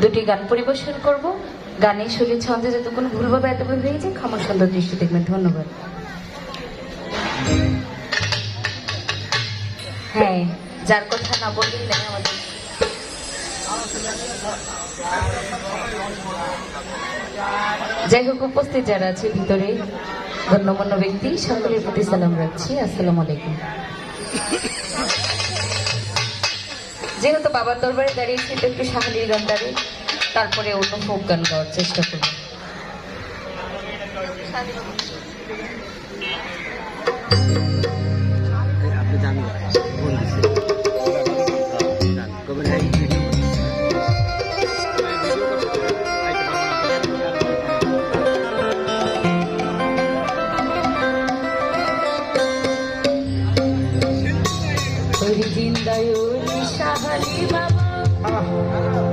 দুটি গান পরিবেশন করব। গানে শৈলী ছন্দে কোনো ভুলভাবে এত ভুল হয়ে যায় ক্ষমা সুন্দর দৃষ্টি দেখবেন। ধন্যবাদ। হ্যাঁ যার কথা না বললেই নাই আমাদের যাই হোক, উপস্থিত যারা আছে ভিতরে, গণ্যমান্য ব্যক্তি, সকলের প্রতি সালাম রাখছি। আসসালামু আলাইকুম। যেহেতু বাবার দরবারে দাঁড়িয়েছি তো একটু সাহালির গান দাঁড়িয়ে তারপরে অন্য ফোক গান গাওয়ার চেষ্টা করি হরি জিন্দায় সাহালি বাবা।